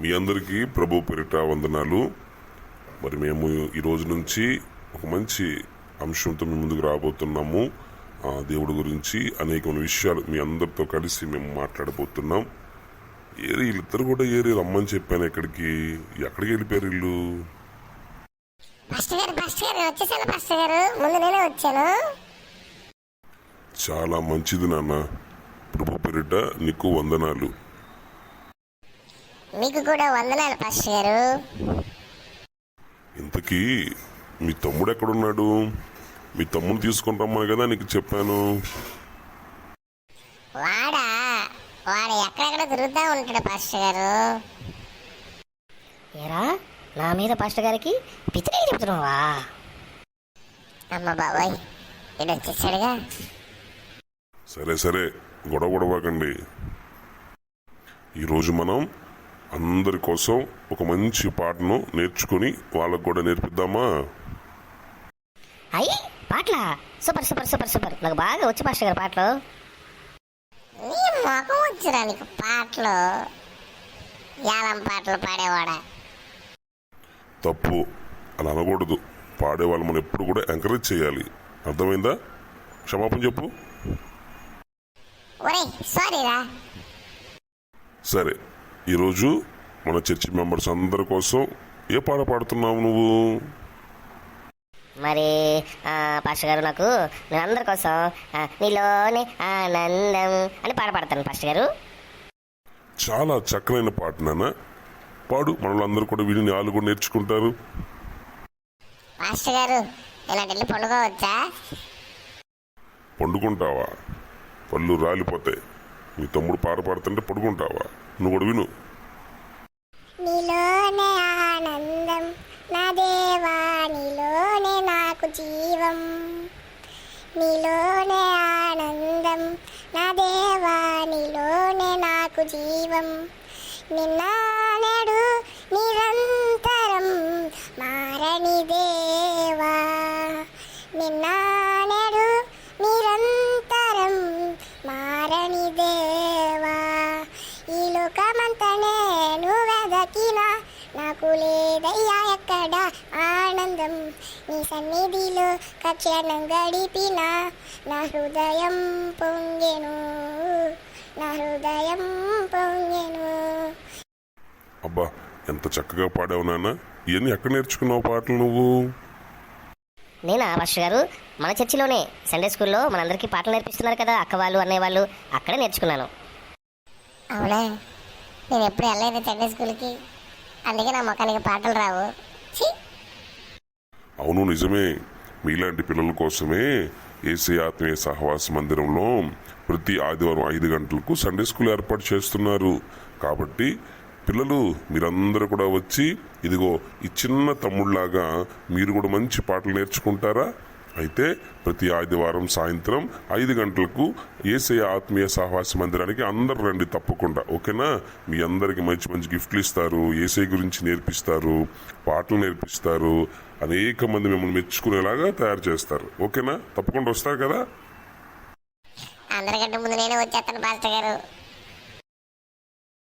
మీ అందరికీ ప్రభు పేరిట వందనాలు. మరి మేము ఈ రోజు నుంచి ఒక మంచి అంశంతో మీ ముందుకు రాబోతున్నాము. ఆ దేవుడి గురించి అనేకమైన విషయాలు మీ అందరితో కలిసి మేము మాట్లాడబోతున్నాం. ఏరి వీళ్ళిద్దరు కూడా ఏరి రమ్మని చెప్పాను ఎక్కడికి? ఎక్కడికి వెళ్ళిపోయారు వీళ్ళు? చాలా మంచిది నాన్న. ప్రభు పేరిట నీకు వందనాలు. మీకు కూడా వందనాలు పాస్టర్ గారు. ఇంతకీ మీ తమ్ముడు ఎక్కడున్నాడు? మీ తమ్ముడు తీసుకొని రమ్మని కదా నీకు చెప్పాను. వాడా? వాడు ఎక్కడెక్కడ తిరుగుతూ ఉంటాడు పాస్టర్ గారు? ఏరా నా మీద పాస్టర్ గారికి పిచ్చిగా చెప్తున్నావా అమ్మ బాబాయ్ ఇది వచ్చేసాడుగా. సరే సరే గొడవ గొడవకండి ఈరోజు మనం అందరి కోసం ఒక మంచి పాటను నేర్చుకుని వాళ్ళకు కూడా నేర్పిద్దామా? అయ్యి పాటల? Super super super super. నాకు బాగా వచ్చి పాస్టర్ గారు పాటలు. నీ ముఖం వచ్చిరా నీకు పాటలు. యాలం పాటలు పాడేవాడా? తప్పు. అలా అనకూడదు. పాడేవాళ్ళు మనం ఎప్పుడు కూడా ఎంకరేజ్ చేయాలి. అర్థమైందా? క్షమాపణ చెప్పు. ఒరే సారీరా సరే. ఈరోజు మన చర్చి మెంబర్స్ అందరి కోసం ఏ పాట పాడుతున్నావు నువ్వు? మరి ఆ, పాస్టర్ గారు నాకు నేను అందరి కోసం నీలోనే ఆనందం అని పాట పాడతాను పాస్టర్ గారు. చాలా చక్కనైన పాట నాన్న. పాడు మనలందరూ కూడా వీడిని వాళ్ళు కూడా నేర్చుకుంటారు. మాస్టర్ గారు ఇలా వెళ్ళి పండుకోవచ్చా? పండుకుంటావా? పళ్ళు రాలిపోతాయి. మీ తమ్ముడు పాట పాడుతుంటే పడుకుంటావా? నువ్వు కూడా విను. నీలోనే ఆనందం నా దేవా నీలోనే నాకు జీవం. నీలోనే ఆనందం నా దేవా నీలోనే నాకు జీవం. నిన్న నేడు నాకు లేదయ్యా ఎక్కడ ఆనందం. నీ సన్నిధిలో కక్షణం గడిపిన నా హృదయం పొంగెను. నా హృదయం పొంగెను. అబ్బా ఎంత చక్కగా పాడావు నాన్న. ఇవన్నీ ఎక్కడ నేర్చుకున్నావు పాటలు నువ్వు? నేనా పాస్టర్ గారు? మన చర్చిలోనే. సండే స్కూల్లో మనందరికీ పాటలు నేర్పిస్తున్నారు కదా అక్క వాళ్ళు అన్నయ్య వాళ్ళు. అక్కడే నేర్చుకున్నాను. అవునా? నేను ఎప్పుడు వెళ్ళలేదు సండే స్కూల్కి. అందుకే నా ముఖానికి పాటలు రావు. అవును నిజమే. మీలాంటి పిల్లల కోసమే ఏసీ ఆత్మీయ సహవాస మందిరంలో ప్రతి ఆదివారం ఐదు గంటలకు సండే స్కూల్ ఏర్పాటు చేస్తున్నారు. కాబట్టి పిల్లలు మీరందరూ కూడా వచ్చి ఇదిగో ఈ చిన్న తమ్ముళ్ళాగా మీరు కూడా మంచి పాటలు నేర్చుకుంటారా? అయితే ప్రతి ఆదివారం సాయంత్రం ఐదు గంటలకు ఏసఐ ఆత్మీయ సహవాస మందిరానికి అందరు రండి తప్పకుండా ఓకేనా? మీ అందరికి మంచి మంచి గిఫ్ట్లు ఇస్తారు ఏసై గురించి నేర్పిస్తారు పాటలు నేర్పిస్తారు అనేక మంది మిమ్మల్ని మెచ్చుకునేలాగా తయారు చేస్తారు ఓకేనా? తప్పకుండా వస్తారు కదా? అందరికంటే ముందు నేనే వచ్చేస్తాను పాస్టర్ గారు.